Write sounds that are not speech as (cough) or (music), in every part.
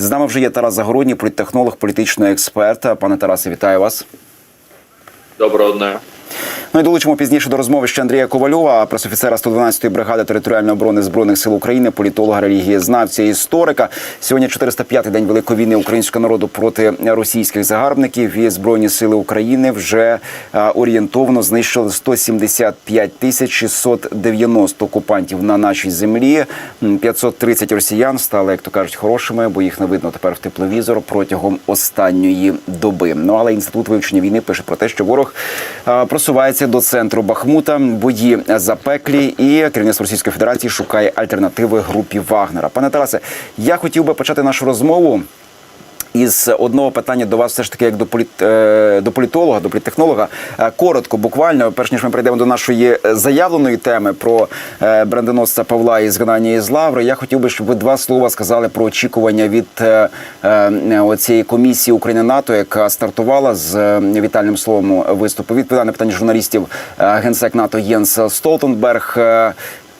З нами вже є Тарас Загородній, політтехнолог, політичний експерт. Пане Тарасе, вітаю вас. Доброго дня. Ну і долучимо пізніше до розмови ще Андрія Ковальова, пресофіцера 112-ї бригади територіальної оборони збройних сил України, політолога, релігієзнавця, історика. Сьогодні 405-й день великої війни українського народу проти російських загарбників. І збройні сили України вже орієнтовно знищили 175 тисяч 690 окупантів на нашій землі. М, 530 росіян стали, як то кажуть, хорошими, бо їх не видно тепер в тепловізор протягом останньої доби. Ну але інститут вивчення війни пише про те, що ворог а, просувається до центру Бахмута. Бої запеклі, і керівництво Російської Федерації шукає альтернативи групі Вагнера. Пане Тарасе, я хотів би почати нашу розмову. Із одного питання до вас, все ж таки, як до політ е, до політолога, до політтехнолога. Е, Коротко, буквально, перш ніж ми перейдемо до нашої заявленої теми про е, брендоносця Павла і згнання із Лаври. Я хотів би, щоб ви два слова сказали про очікування від е, е, комісії України НАТО, яка стартувала з е, вітальним словом виступу. Відповідає на питання журналістів е, генсек НАТО Єнс Столтенберг.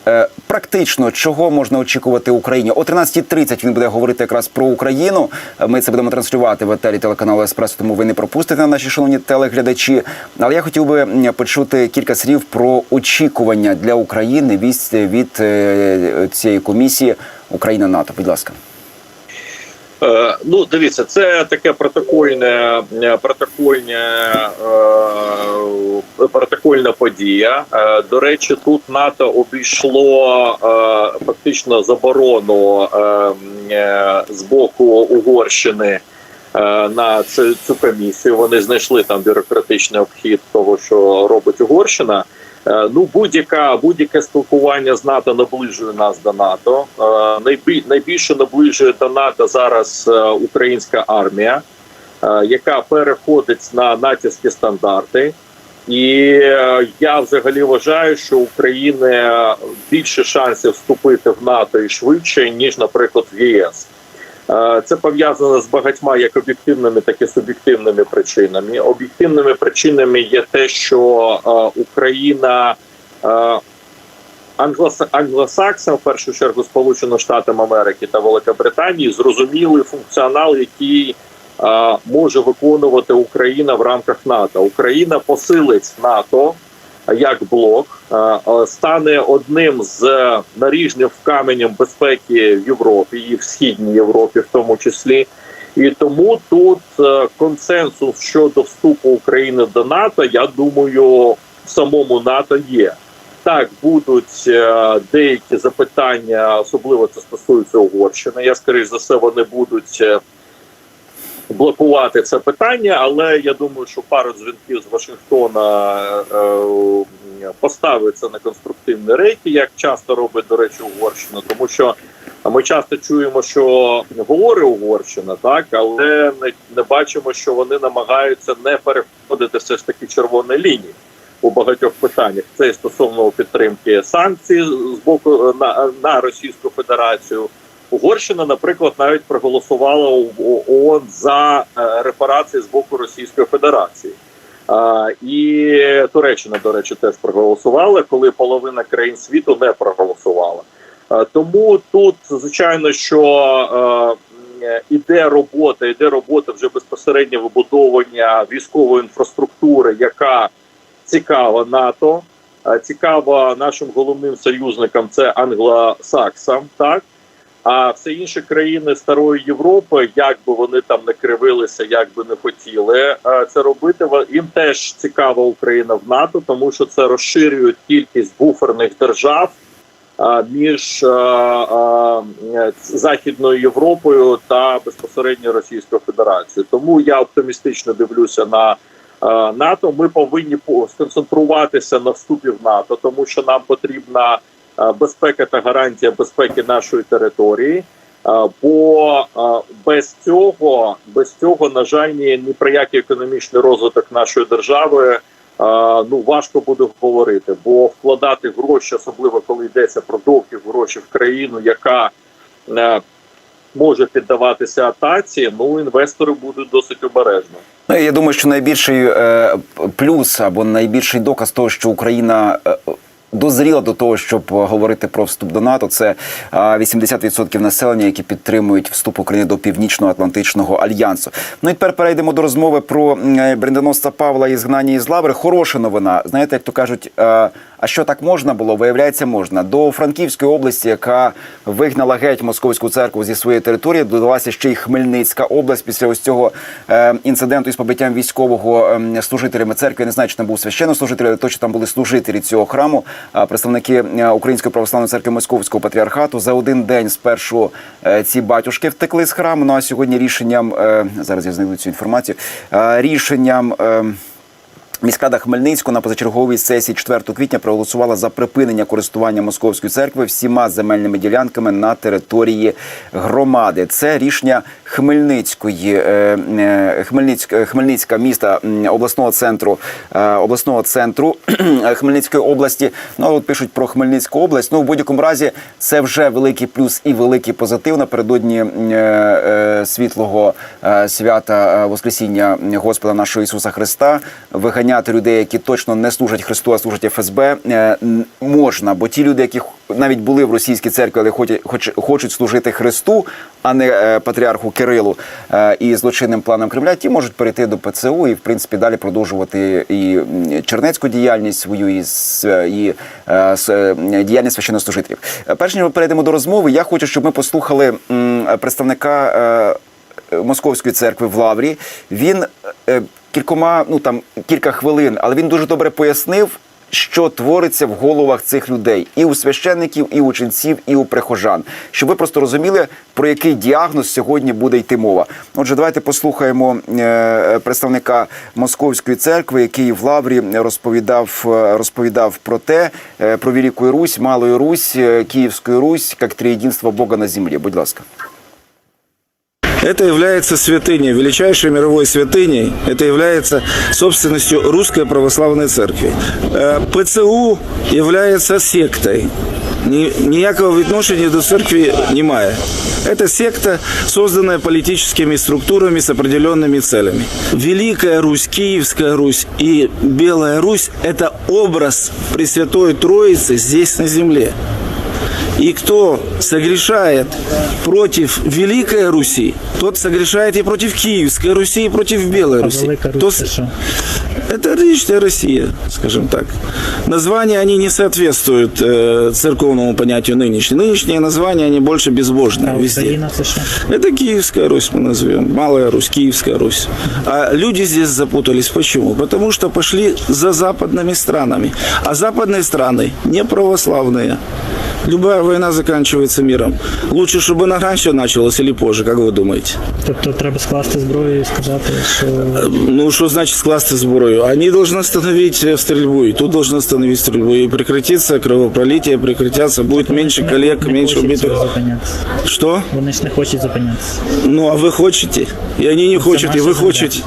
Е, Практично чого можна очікувати Україні о 13.30 Він буде говорити якраз про Україну. Е, Ми це будемо транслювати в етері телеканалу Еспресо, тому ви не пропустите наші шановні телеглядачі. Але я хотів би почути кілька слів про очікування для України від, від е, цієї комісії Україна НАТО. Будь ласка. Е, ну, дивіться, це таке протокольне, е, протокольне, е, протокольна подія. До речі, тут НАТО обійшло фактично заборону з боку Угорщини. На цю комісію вони знайшли там бюрократичний обхід того, що робить Угорщина. Е, Ну, будь-яка будь-яке спілкування з НАТО наближує нас до НАТО. Е, Найбі, найбільше наближує до НАТО зараз е, українська армія, яка переходить на натівські стандарти. І я взагалі вважаю, що України більше шансів вступити в НАТО і швидше ніж, наприклад, в ЄС. Е, Це пов'язано з багатьма як об'єктивними, так і суб'єктивними причинами. Об'єктивними причинами є те, що е, Україна е, англос- англосаксам, в першу чергу Сполученим Штатам Америки та Великобританії, зрозуміли функціонал, який може виконувати Україна в рамках НАТО. Україна посилить НАТО як блок, е, е, стане одним з наріжним каменем безпеки в Європі і в східній Європі, в тому числі. І тому тут е, консенсус щодо вступу України до НАТО, я думаю, в самому НАТО є. Так, будуть деякі запитання, особливо це стосується Угорщини. Я скоріш за все, вони будуть блокувати це питання, але я думаю, що пару дзвінків з Вашингтона е, е, поставиться на конструктивні рейки, як часто робить, до речі, Угорщина, тому що ми часто чуємо, що говорить Угорщина, так але не, не бачимо, що вони намагаються не переходити все ж таки червоної лінії у багатьох питаннях. Це і стосовно підтримки санкцій з боку на, на Російську Федерацію. Угорщина, наприклад, навіть проголосувала у ООН за е, репарації з боку Російської Федерації. І Туреччина, до речі, теж проголосувала, коли половина країн світу не проголосувала. Тому тут, звичайно, що е, іде робота, іде робота вже безпосередньо вибудовування військової інфраструктури, яка цікава НАТО, цікава нашим головним союзникам це англосаксам, так. А все інші країни старої Європи, як би вони там не кривилися, як би не хотіли е, це робити. Їм теж цікава Україна в НАТО, тому що це розширює кількість буферних держав е, між е, Західною Європою та безпосередньо Російською Федерацією. Тому я оптимістично дивлюся на НАТО. Ми повинні по- сконцентруватися на вступі в НАТО, тому що нам потрібна безпека та гарантія безпеки нашої території. Е, Бо е, без цього, без цього, на жаль, ні, ні про який економічний розвиток нашої держави е, ну важко буде говорити, бо вкладати гроші, особливо коли йдеться про довгі гроші в країну, яка е, може піддаватися атаці, ну інвестори будуть досить обережно. Ну, я думаю, що найбільший е, плюс або найбільший доказ того, що Україна е, дозріла до того, щоб говорити про вступ до НАТО. Це а, 80% населення, які підтримують вступ України до Північно-Атлантичного альянсу. Ну і тепер перейдемо до розмови про м, брендоносця Павла і згнання із лаври. Хороша новина. Знаєте, як то кажуть, е, а що так можна було? Виявляється, можна до Франківської області, яка вигнала геть московську церкву зі своєї території, додалася ще й Хмельницька область після ось цього е, інциденту із побиттям військового ем, служителями церкви. Я не знаю, чи там був священнослужитель, але точно там були служителі цього храму. А представники е, Української православної церкви Московського патріархату за один день спершу е, ці батюшки втекли з храму. Ну а сьогодні рішенням е, зараз я знайду цю інформацію. е, Рішенням. ем, Міськрада Хмельницького на позачерговій сесії 4 квітня проголосувала за припинення користування московської церкви всіма земельними ділянками на території громади. Це рішення Хмельницької е, е, Хмельницька, Хмельницька міста обласного центру е, обласного центру (clears throat) Хмельницької області. Ну от пишуть про Хмельницьку область. Ну в будь-якому разі це вже великий плюс і великий позитив напередодні світлого свята Воскресіння Господа нашого Ісуса Христа. Виганяти людей, які точно не служать Христу, а служать ФСБ, е, можна. Бо ті люди, які навіть були в російській церкві, але хоч, хочуть служити Христу, а не е, патріарху Кирилу е, і злочинним планом Кремля, ті можуть перейти до ПЦУ і в принципі далі продовжувати і чернецьку діяльність свою, і, і е, діяльність священнослужителів. Перш ніж ми перейдемо до розмови, я хочу, щоб ми послухали представника. Московської церкви в Лаврі. Він кількома, ну там кілька хвилин, але він дуже добре пояснив, що твориться в головах цих людей, і у священників, і у ченців, і у прихожан. Щоб ви просто розуміли, про який діагноз сьогодні буде йти мова. Отже, давайте послухаємо е, представника Московської церкви, який в Лаврі розповідав, е, розповідав про те, е, про Велику Русь, Малую Русь, Київську Русь, як триєдинство Бога на землі. Будь ласка. Это является святыней, величайшей мировой святыней. Это является собственностью Русской Православной Церкви. Э, ПЦУ является сектой. Ни- Ніякого відношення до церкви немає. Это секта, созданная политическими структурами с определенными целями. Великая Русь, Киевская Русь и Белая Русь – это образ Пресвятой Троицы здесь на земле. И кто согрешает против Великой Руси, тот согрешает и против Киевской Руси, и против Белой Руси. То это личная Россия, скажем так. Названия, они не соответствуют э, церковному понятию нынешние. Нынешние названия, они больше безбожные А везде. Это Киевская Русь мы назовем, Малая Русь, Киевская Русь. А люди здесь запутались. Почему? Потому что пошли за западными странами. А западные страны не православные. Любая война заканчивается миром. Лучше, чтобы она раньше началась или позже, как вы думаете? Тобто треба скласти зброю і сказати, що Ну, что значит скласти зброю? Они должны остановить э, стрельбу, и тут должны остановить стрельбу, и прекратится кровопролитие, прекратятся, будет меньше коллег, не меньше хочуть убитых. цього зупинятися. Что? Вони ж не хочуть зупинятися. Ну, а ви хочете? І вони не хочуть, і наша ви земля. хочете.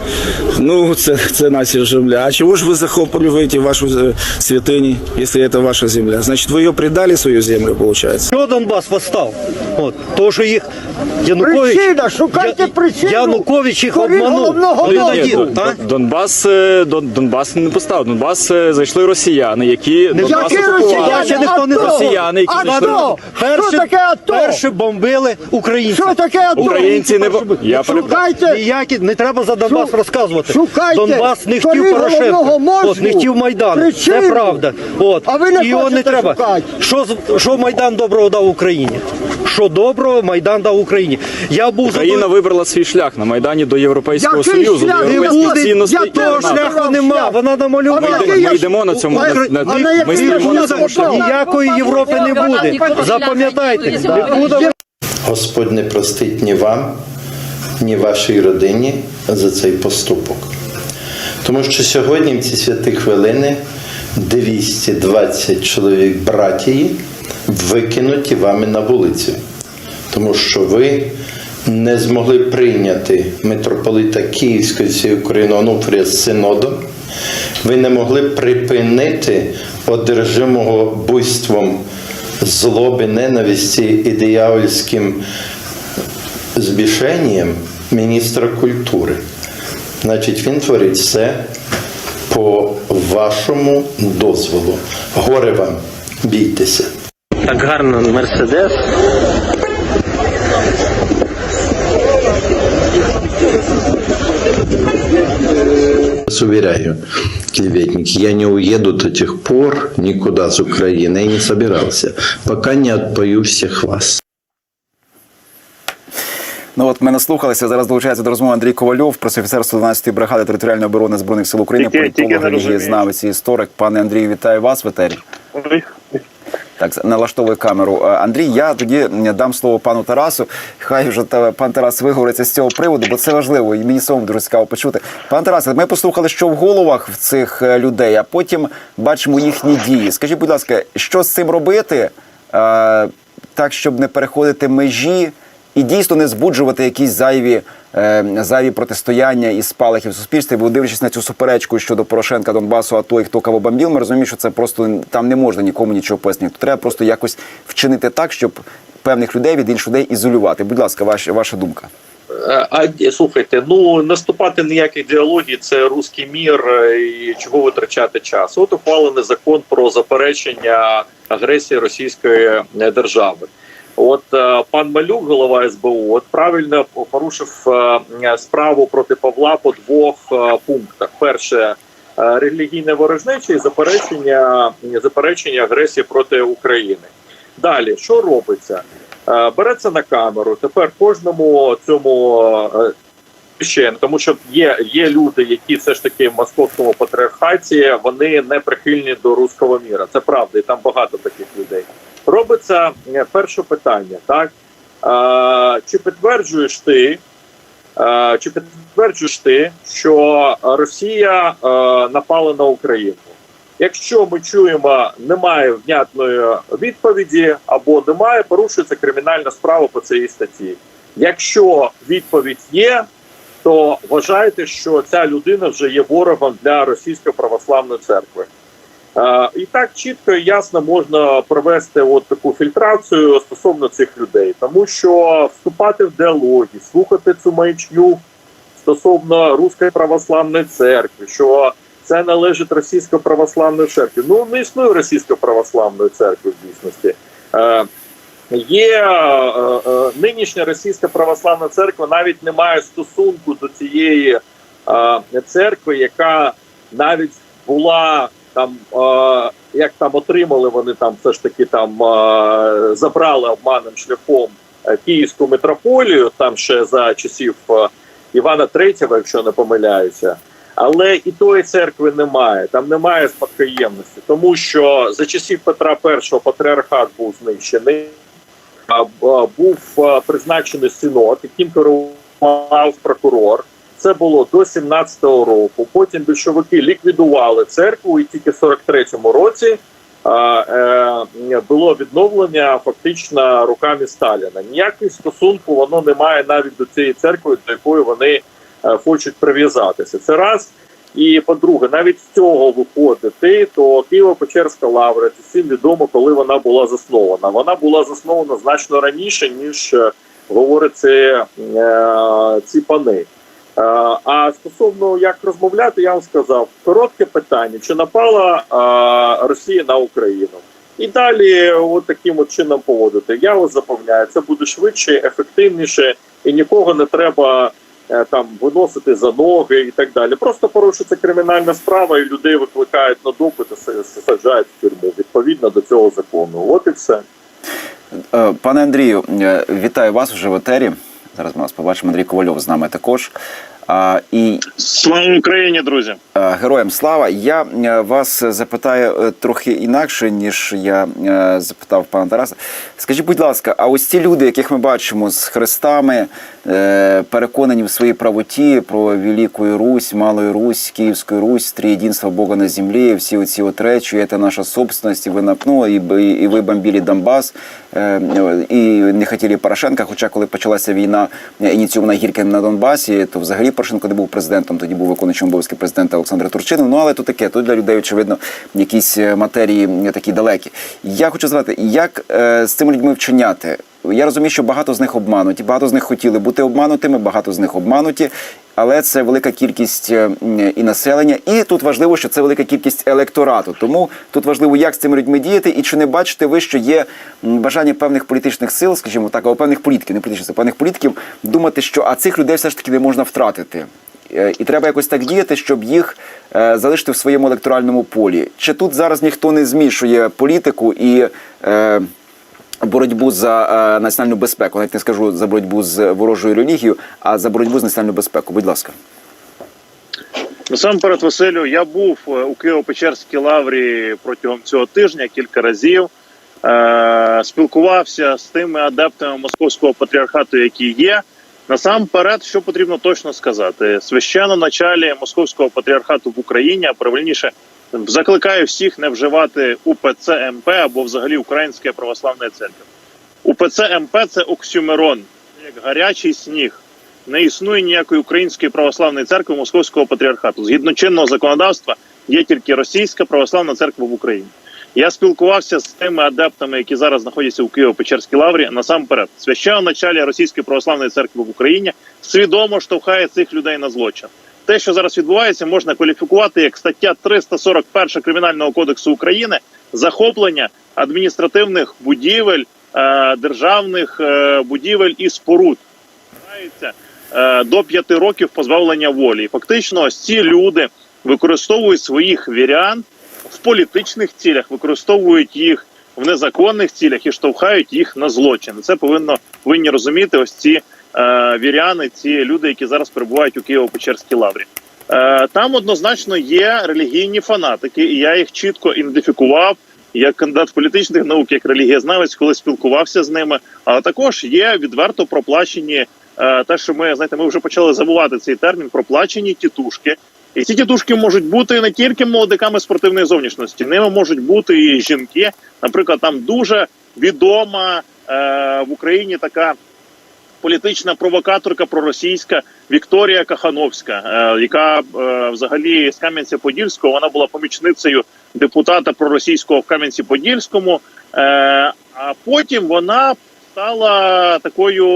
Ну, це, це наша земля. А чого ж ви захоплюєте вашу е, святині, якщо це ваша земля? Значить, ви її предали свою землю, Виходить? Чого Донбас восстав? От, то, що їх Янукович, Причина, шукайте причину. Янукович їх Корінь обманув. головного Один мозку. один, Дон- а? Донбас, е, Дон, Донбас не поставив. Донбас е, зайшли росіяни, які Донбас Які окупували. росіяни? Ще ніхто не АТО? росіяни, які АТО? зайшли. Перші, Що таке АТО? перші бомбили українців. Що таке АТО? Українці не бо- я. Шукайте, Ніякі, не треба за Донбас Шу- розказувати. шукайте Донбас не корінь хотів Порошенка, мозку. от, не хотів Майдан. Причину. Це правда. От. А ви не І його не хочете треба. шукати. Що, з- що Майдан доброго дав Україні? Що доброго Майдан дав Україні? Я був за вибрала свій шлях на майдані до Європейського Який Союзу, шлях? до Не європейських буде. цінностей. Я того шляху нема, вона намальована. А Ми, ми йдемо на цьому на, на на, ми я стоїмо на цьому шляху. Ніякої Європи не буде. Запам'ятайте, Господь не простить ні вам, ні вашій родині за цей поступок. Тому що сьогодні в ці святі хвилини 220 чоловік братії викинуті вами на вулицю, тому що ви не змогли прийняти митрополита Київської всієї України Онуфрія з синодом. Ви не могли припинити одержимого буйством злоби, ненависті і диявольським збішенням міністра культури. Значить, він творить все по вашому дозволу. Горе вам. бійтеся. Так гарно Мерседес. Вас уверяю, клеветники, я не уеду до тех пор никуда с Украины и не собирался, пока не отпою всех вас. Ну от ми наслухалися. Зараз долучається до розмови Андрій Ковальов, пресофіцер 112-ї бригади територіальної оборони збройних сил України, політолог, розумію. і історик. Пане Андрію, вітаю вас в етері. Так, налаштовує камеру. Е, Андрій, я тоді дам слово пану Тарасу. Хай вже пан Тарас виговориться з цього приводу, бо це важливо, і мені самому дуже цікаво почути. Пан Тарасе, ми послухали, що в головах в цих е, людей, а потім бачимо їхні дії. Скажіть, будь ласка, що з цим робити, е, так щоб не переходити межі і дійсно не збуджувати якісь зайві, зайві протистояння і спалахи в суспільстві, бо дивлячись на цю суперечку щодо Порошенка, Донбасу, а той, хто кого бомбів, ми розуміємо, що це просто там не можна нікому нічого пояснити. Треба просто якось вчинити так, щоб певних людей від інших людей ізолювати. Будь ласка, ваша, ваша думка. Е, А слухайте, ну наступати ніяких діалогів це руський мір, е, і чого витрачати час. От ухвалений закон про заперечення агресії Російської е, держави. От е, пан Малюк, голова СБУ, от правильно порушив е, справу проти Павла по двох е, пунктах: перше релігійне ворожнече і заперечення заперечення агресії проти України. Далі що робиться? Береться на камеру. Тепер кожному цьому е, священ, тому що є, є люди, які все ж таки в московському патріархаті вони не прихильні до руського міра. Це правда, і там багато таких людей. Робиться е, перше питання, так е, чи підтверджуєш ти? е, Чи підтверджуєш ти, що Росія е, напала на Україну? Якщо ми чуємо, немає внятної відповіді або немає, порушується кримінальна справа по цій статті. Якщо відповідь є, то вважайте, що ця людина вже є ворогом для російської православної церкви. Е, і так чітко і ясно можна провести от таку фільтрацію стосовно цих людей, тому що вступати в діалоги, слухати цю маячню стосовно руської православної церкви, що це належить російської православної церкві. Ну не існує російської православної церкви в дійсності. Е, Є е, нинішня російська православна церква навіть не має стосунку до цієї церкви, яка навіть була там, е, як там отримали вони там все ж таки там е, забрали обманним шляхом е, київську митрополію, там ще за часів е, Івана III, якщо не помиляюся. Але і тої церкви немає, там немає спадкоємності, тому що за часів Петра І патріархат був знищений, був призначений синод, яким керував прокурор. Це було до 17-го року. Потім більшовики ліквідували церкву, і тільки в 43-му році е, було відновлення фактично руками Сталіна. Ніякого стосунку воно не має навіть до цієї церкви, до якої вони е, хочуть прив'язатися. Це раз. І по-друге, навіть з цього виходити, то Києво-Печерська лавра це всім відомо, коли вона була заснована. Вона була заснована значно раніше, ніж е, говорять це, ці пани. Е, А стосовно як розмовляти, я вам сказав коротке питання: чи напала е, Росія на Україну? І далі, от таким от чином поводити. Я вас запевняю, це буде швидше, ефективніше, і нікого не треба е, там виносити за ноги і так далі. Просто порушиться кримінальна справа, і людей викликають на допит і саджають в тюрму відповідно до цього закону. От і все. Пане Андрію, вітаю вас вже в етері. Зараз ми вас побачимо. Андрій Ковальов з нами також. А, і Слава Україні, друзі! Е, Героям слава. Я е, вас запитаю е, трохи інакше, ніж я запитав пана Тараса. Скажіть, будь ласка, а ось ці люди, яких ми бачимо з хрестами, переконані в своїй правоті про Велику Русь, Малу Русь, Київську Русь, триєдинство Бога на землі, всі оці от речі, це наша собственность, і ви на- ну, і, і ви бомбили Донбас, і не хотіли Порошенка, хоча коли почалася війна ініційована Гіркін на Донбасі, то взагалі Порошенко не був президентом, тоді був виконуючим обов'язки президента Олександр Турчинова. Ну але то таке, то для людей, очевидно, якісь е, матерії такі далекі. Я хочу знати, як е, з цими людьми вчиняти? Я розумію, що багато з них обмануті, багато з них хотіли бути обманутими, багато з них обмануті. Але це велика кількість е, і населення, і тут важливо, що це велика кількість електорату. Тому тут важливо, як з цими людьми діяти, і чи не бачите ви, що є бажання певних політичних сил, скажімо так, або певних політиків, не політичних сил, певних політиків, думати, що а цих людей все ж таки не можна втратити. Е, І треба якось так діяти, щоб їх е, залишити в своєму електоральному полі. Чи тут зараз ніхто не змішує політику і боротьбу за е, національну безпеку? Навіть не скажу за боротьбу з ворожою релігією, а за боротьбу з національною безпекою. Будь ласка. Насамперед, Василю, я був е, у Києво-Печерській лаврі протягом цього тижня кілька разів. Е, спілкувався з тими адептами московського патріархату, які є. Насамперед, що потрібно точно сказати, священно началі московського патріархату в Україні, а правильніше закликаю всіх не вживати УПЦ МП або взагалі Українська православна церква. УПЦ МП це оксюмерон, як гарячий сніг. Не існує ніякої української православної церкви Московського патріархату. Згідно чинного законодавства, є тільки Російська православна церква в Україні. Я спілкувався з тими адептами, які зараз знаходяться у Києво-Печерській лаврі. Насамперед, священноначалі Російської православної церкви в Україні свідомо штовхає цих людей на злочин. Те, що зараз відбувається, можна кваліфікувати як стаття 341 кримінального кодексу України захоплення адміністративних будівель, е, державних е, будівель і споруд. Е, до п'яти років позбавлення волі. І Фактично, ось ці люди використовують своїх вірян в політичних цілях, використовують їх в незаконних цілях і штовхають їх на злочин. Це повинно повинні розуміти ось ці віряни, ці люди, які зараз перебувають у Києво-Печерській лаврі. Е, там однозначно є релігійні фанатики, і я їх чітко ідентифікував як кандидат політичних наук, як релігієзнавець, коли спілкувався з ними. Але також є відверто проплачені е, те, що ми знаєте, ми вже почали забувати цей термін проплачені тітушки. І ці тітушки можуть бути не тільки молодиками спортивної зовнішності, ними можуть бути і жінки. Наприклад, там дуже відома е, в Україні така політична провокаторка проросійська Вікторія Кахановська, е, яка е, взагалі з Кам'янця-Подільського вона була помічницею депутата проросійського в Кам'янці-Подільському. Е, а потім вона стала такою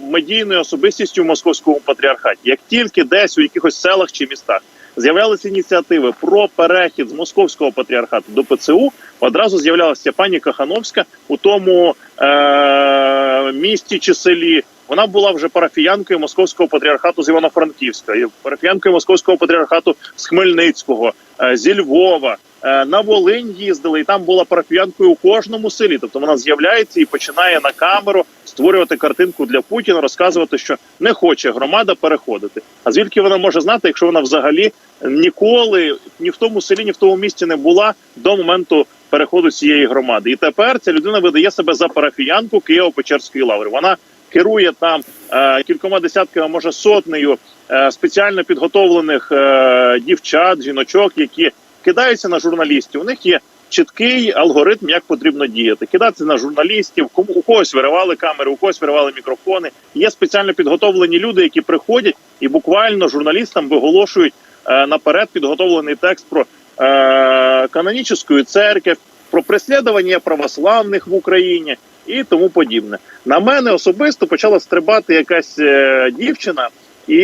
медійною особистістю в московському патріархаті. Як тільки десь у якихось селах чи містах з'являлися ініціативи про перехід з московського патріархату до ПЦУ, одразу з'являлася пані Кахановська у тому е- місті чи селі. Вона була вже парафіянкою московського патріархату з Івано-Франківська, парафіянкою московського патріархату з Хмельницького, е, зі Львова. Е, На Волинь їздили, і там була парафіянкою у кожному селі. Тобто вона з'являється і починає на камеру створювати картинку для Путіна, розказувати, що не хоче громада переходити. А звідки вона може знати, якщо вона взагалі ніколи ні в тому селі, ні в тому місті не була до моменту переходу цієї громади? І тепер ця людина видає себе за парафіянку Києво-Печерської лаври. Вона керує там е, кількома десятками, може сотнею е, спеціально підготовлених е, дівчат, жіночок, які кидаються на журналістів. У них є чіткий алгоритм, як потрібно діяти. Кидатися на журналістів, кому у когось виривали камери, у когось виривали мікрофони. Є спеціально підготовлені люди, які приходять і буквально журналістам виголошують наперед підготовлений текст про канонічну церкву, про преслідування православних в Україні і тому подібне. На мене особисто почала стрибати якась е, дівчина. І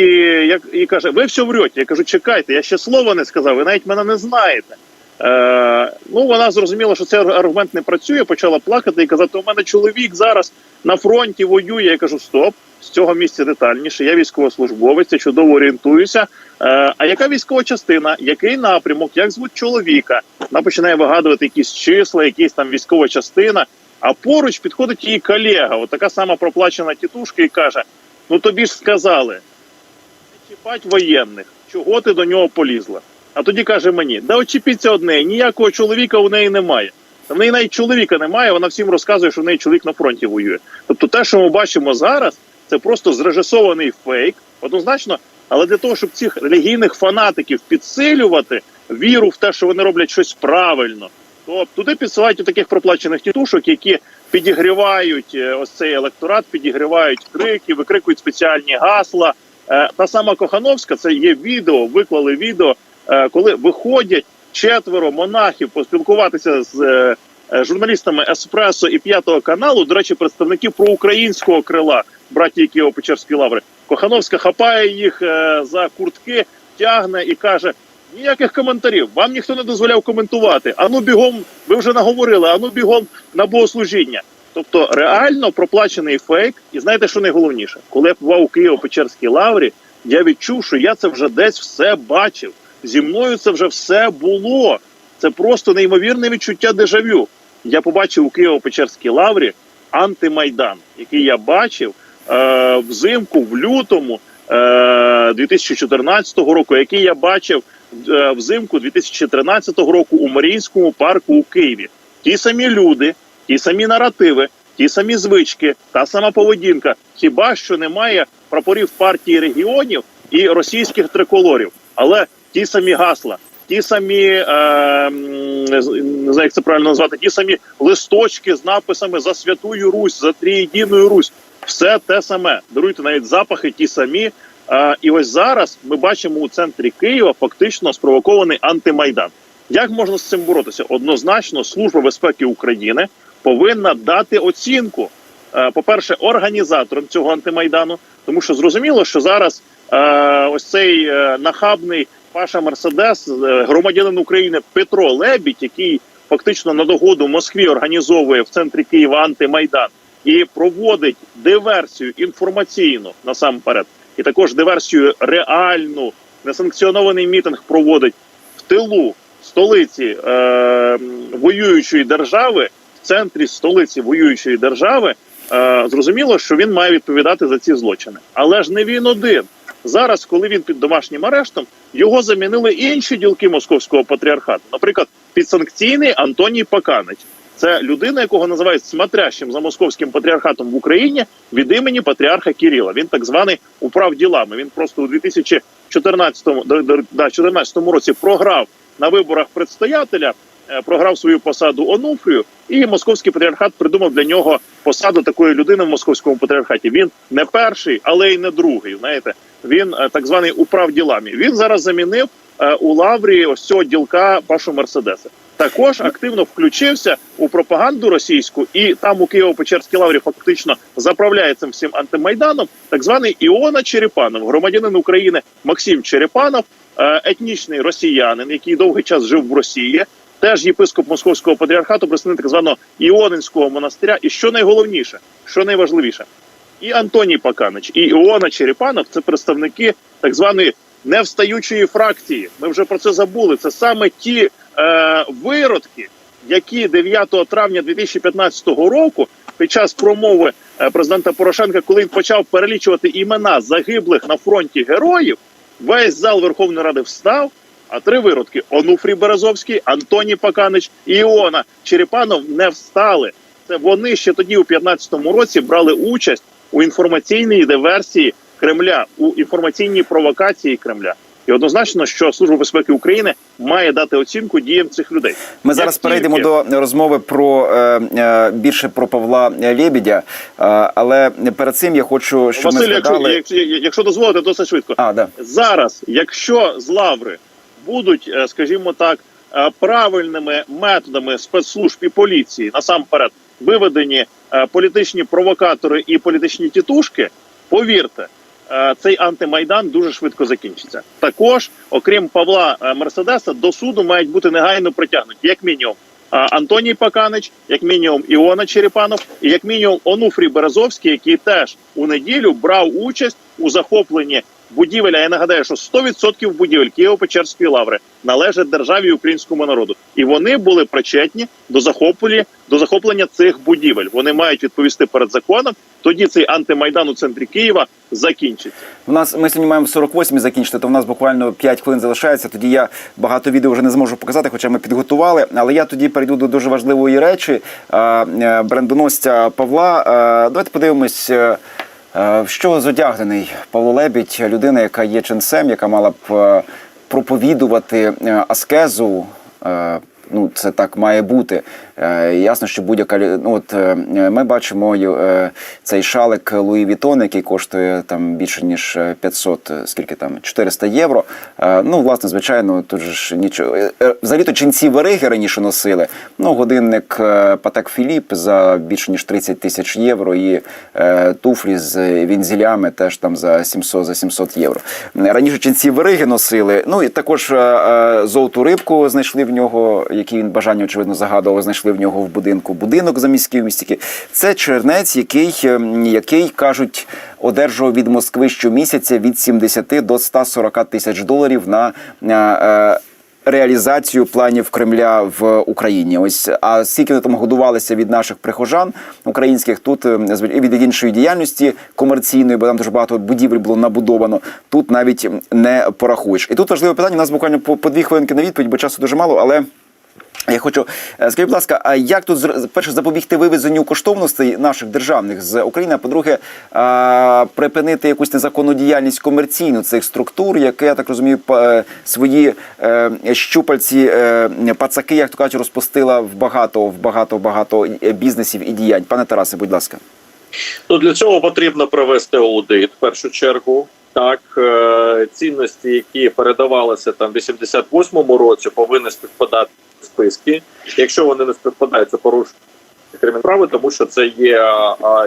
як і каже, ви все врете. Я кажу, чекайте, я ще слова не сказав, ви навіть мене не знаєте. Е, ну вона зрозуміла, що цей аргумент не працює, почала плакати і казати: у мене чоловік зараз на фронті воює. Я кажу, стоп, з цього місця детальніше. Я військовослужбовець, я чудово орієнтуюся. Е, а яка військова частина, який напрямок, як звуть чоловіка? Вона починає вигадувати якісь числа, якісь там військова частина. А поруч підходить її колега, от така сама проплачена тітушка, і каже: Ну тобі ж сказали, не чіпать воєнних, чого ти до нього полізла? А тоді каже мені: да очіпіться одне, ніякого чоловіка у неї немає. В неї навіть чоловіка немає, вона всім розказує, що в неї чоловік на фронті воює. Тобто, те, що ми бачимо зараз, це просто зрежисований фейк, однозначно. Але для того, щоб цих релігійних фанатиків підсилювати віру в те, що вони роблять щось правильно, то туди підсилають таких проплачених тітушок, які підігрівають е, ось цей електорат, підігрівають крики, викрикують спеціальні гасла. Е, Та сама Кохановська, це є відео, виклали відео, е, коли виходять четверо монахів поспілкуватися з журналістами Еспресо і П'ятого каналу, до речі, представників проукраїнського крила братії Києво-Печерської лаври. Кохановська хапає їх за куртки, тягне і каже: ніяких коментарів. Вам ніхто не дозволяв коментувати. Ану бігом, ви вже наговорили, ану бігом на богослужіння. Тобто реально проплачений фейк. І знаєте, що найголовніше? Коли я побував у Києво-Печерській лаврі, я відчув, що я це вже десь все бачив. Зі мною це вже все було. Це просто неймовірне відчуття дежавю. Я побачив у Києво-Печерській лаврі антимайдан, який я бачив е, взимку, в лютому е, 2014 року, який я бачив взимку 2013 року у Маріїнському парку у Києві. Ті самі люди, ті самі наративи, ті самі звички, та сама поведінка. Хіба що немає прапорів партії регіонів і російських триколорів, але ті самі гасла, ті самі е, не знаю, як це правильно назвати, ті самі листочки з написами за святую Русь, за трієдиною Русь. Все те саме. Даруйте навіть запахи ті самі. Е, і ось зараз ми бачимо у центрі Києва фактично спровокований антимайдан. Як можна з цим боротися? Однозначно, Служба безпеки України повинна дати оцінку. е, По-перше, організаторам цього антимайдану, тому що зрозуміло, що зараз е, ось цей нахабний Паша Мерседес, громадянин України Петро Лебідь, який фактично на догоду Москві організовує в центрі Києва антимайдан і проводить диверсію інформаційну насамперед, і також диверсію реальну, несанкціонований мітинг проводить в тилу столиці е, воюючої держави, в центрі столиці воюючої держави. Е, зрозуміло, що він має відповідати за ці злочини, але ж не він один. Зараз, коли він під домашнім арештом, його замінили інші ділки московського патріархату. Наприклад, підсанкційний Антоній Паканич. Це людина, якого називають смотрящим за московським патріархатом в Україні від імені патріарха Кіріла. Він так званий управ ділами. Він просто у 2014 да, да, да, 14 році програв на виборах предстоятеля, е, програв свою посаду Онуфрію, і московський патріархат придумав для нього посаду такої людини в московському патріархаті. Він не перший, але й не другий. Знаєте, він е, так званий управ ділами. Він зараз замінив е, у лаврі ось цього ділка Пашу Мерседеса. Також активно включився у пропаганду російську, і там у Києво-Печерській лаврі фактично заправляє цим всім антимайданом. Так званий Іона Черепанов, громадянин України Максим Черепанов, е, етнічний росіянин, який довгий час жив в Росії, теж єпископ московського патріархату, представник так званого Іонинського монастиря. І що найголовніше, що найважливіше, і Антоній Паканич, і Іона Черепанов це представники так званої невстаючої фракції. Ми вже про це забули. Це саме ті е, виродки, які 9 травня 2015 року під час промови е, президента Порошенка, коли він почав перелічувати імена загиблих на фронті героїв, весь зал Верховної Ради встав. А три виродки Онуфрій Березовський, Антоній Паканич і Іона Черепанов не встали. Це вони ще тоді, у 15-му році, брали участь у інформаційній диверсії Кремля, у інформаційній провокації Кремля. І однозначно, що Служба безпеки України має дати оцінку діям цих людей. Ми зараз перейдемо до розмови про е, е, більше про Павла Лєбідя. Е, але перед цим я хочу, щоб Василь, ми якщо, згадали. якщо, якщо дозволите, досить швидко. А, да. зараз, якщо з лаври будуть, скажімо так, правильними методами спецслужб і поліції насамперед виведені політичні провокатори і політичні тітушки, повірте. Е, Цей антимайдан дуже швидко закінчиться. Також, окрім Павла е, Мерседеса, до суду мають бути негайно притягнуті, як мінімум, е, Антоній Паканич, як мінімум Іона Черепанов, і як мінімум Онуфрій Березовський, який теж у неділю брав участь у захопленні будівель. А я нагадаю, що 100% будівель Києво-Печерської лаври належать державі українському народу, і вони були причетні до захоплення до захоплення цих будівель. Вони мають відповісти перед законом. Тоді цей антимайдан у центрі Києва закінчиться. У нас ми сьогодні маємо в 48 закінчити, то в нас буквально 5 хвилин залишається. Тоді я багато відео вже не зможу показати, хоча ми підготували. Але я тоді перейду до дуже важливої речі е, е, брендоносця Павла. Е, Давайте подивимось. В що зодягнений Павло Лебідь, людина, яка є ченцем, яка мала б проповідувати аскезу, Ну, це так має бути. Е, ясно, що будь-яка ну, от е, ми бачимо е, цей шалик Луї Вітон, який коштує там більше ніж е, 500, е, скільки там 400 євро. Ну, власне, звичайно, тут ж нічого. Е, Взагалі-то ченці вариги раніше носили. Ну, годинник Патек Філіп за більше ніж 30 тисяч євро, і туфлі з вінзелями теж там за 700 за 700 євро. Раніше ченці вариги носили. Ну і також золоту рибку знайшли в нього, який він бажання очевидно загадував. Знайшли в нього в будинку будинок за міські містики. Це чернець, який, е, який кажуть, одержував від Москви щомісяця від 70 до 140 тисяч доларів на. е, е, реалізацію планів Кремля в Україні. Ось а скільки вони там годувалися від наших прихожан українських, тут е, і від іншої діяльності комерційної, бо там дуже багато будівель було набудовано. Тут навіть не порахуєш. І тут важливе питання. У нас буквально по, по дві хвилинки на відповідь, бо часу дуже мало, але. Я хочу е, скажіть, будь ласка, а як тут перше запобігти вивезенню коштовностей наших державних з України? А по-друге, а, припинити якусь незаконну діяльність комерційну цих структур, яке я так розумію, е, свої е, щупальці, е, пацаки, як то кажуть, розпустила в багато, в багато, багато е, бізнесів і діянь. Пане Тарасе, будь ласка. Ну для цього потрібно провести аудит в першу чергу. Так, е, цінності, які передавалися там в 88-му році, повинні співпадати списки. Якщо вони не співпадають, це порушення кримінальної справи, тому що це є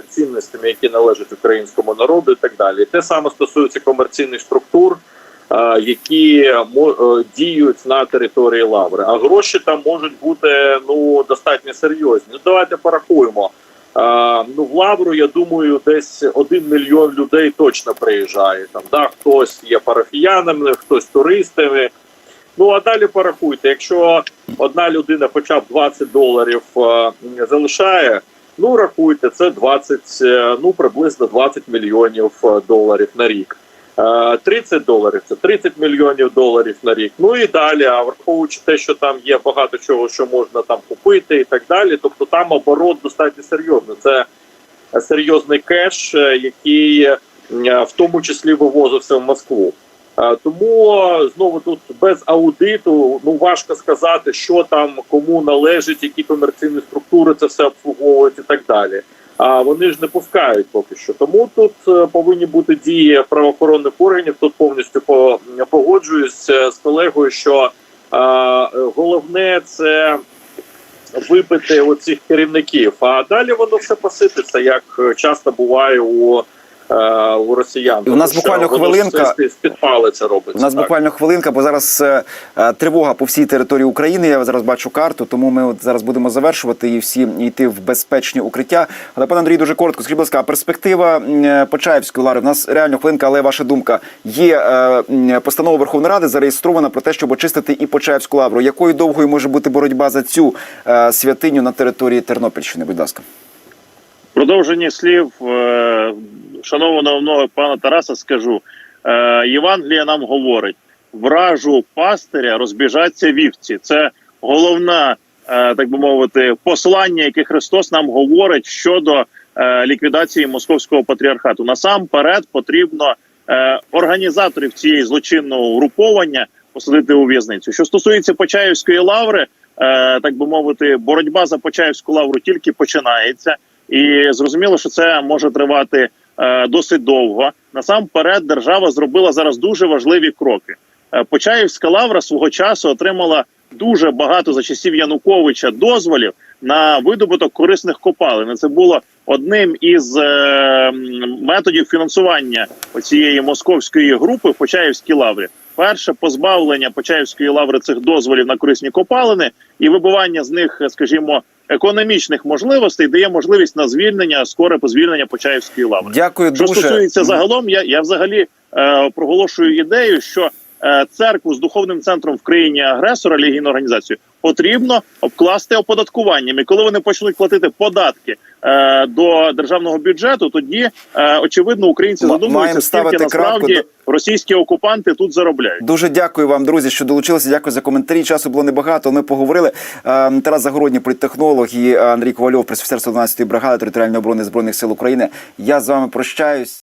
цінностями, які належать українському народу, і так далі. Те саме стосується комерційних структур, які е, діють на території лаври. А гроші там можуть бути ну достатньо серйозні. Ну давайте порахуємо. Ну, в Лавру, я думаю, десь один мільйон людей точно приїжджає. Там, да, хтось є парафіянами, хтось туристами. Ну а далі порахуйте, якщо одна людина хоча б 20 доларів е, залишає, ну рахуйте, це 20, е, ну приблизно 20 мільйонів е, доларів на рік. Е, 30 доларів це 30 мільйонів доларів на рік. Ну і далі, а враховуючи те, що там є багато чого, що можна там купити, і так далі. Тобто там оборот достатньо серйозний. Це серйозний кеш, який в тому числі вивозився в Москву. Е, Тому знову тут без аудиту ну важко сказати, що там кому належить, які комерційні структури це все обслуговують і так далі. А вони ж не пускають поки що. Тому тут е, повинні бути дії правоохоронних органів. Тут повністю по- погоджуюсь е, з колегою, що головне це випити оцих керівників. А далі воно все посипеться, як часто буває у, у росіян. І у нас буквально хвилинка. все з-під робиться. У нас так. буквально хвилинка, бо зараз е, е, тривога по всій території України. Я зараз бачу карту, тому ми от зараз будемо завершувати і всі йти в безпечні укриття. Але пане Андрій, дуже коротко, скажіть, будь ласка, перспектива е, Почаївської лари. У нас реально хвилинка, але ваша думка є е, постанова Верховної Ради зареєстрована про те, щоб очистити і Почаївську лавру. Якою довгою може бути боротьба за цю е, святиню на території Тернопільщини? Будь ласка. Продовження слів шанованого мною пана Тараса скажу. Е, Євангелія нам говорить: вражу пастиря розбіжаться вівці. Це головне, е, так би мовити, послання, яке Христос нам говорить щодо е, ліквідації московського патріархату. Насамперед потрібно е, організаторів цієї злочинного угруповання посадити у в'язницю. Що стосується Почаївської лаври, е, так би мовити, боротьба за Почаївську лавру тільки починається. І зрозуміло, що це може тривати досить довго. Насамперед, держава зробила зараз дуже важливі кроки. Е, Почаївська лавра свого часу отримала дуже багато за часів Януковича дозволів на видобуток корисних копалин. Це було одним із е, методів фінансування цієї московської групи в Почаївській лаврі. Перше позбавлення Почаївської лаври цих дозволів на корисні копалини і вибивання з них, скажімо, економічних можливостей дає можливість на звільнення скоре позвільнення Почаївської лаври. Дякую Що дуже. стосується загалом, я, я взагалі е, проголошую ідею, що церкву з духовним центром в країні агресора, релігійну організацію, потрібно обкласти оподаткуванням. І коли вони почнуть платити податки е, до державного бюджету, тоді е, очевидно українці задумуються, скільки насправді крапку російські окупанти тут заробляють. Дуже дякую вам, друзі, що долучилися. Дякую за коментарі. Часу було небагато. Ми поговорили. Е, Тарас Загородній, політтехнолог і Андрій Ковальов, пресофіцер 112-ї бригади територіальної оборони збройних сил України. Я з вами прощаюсь.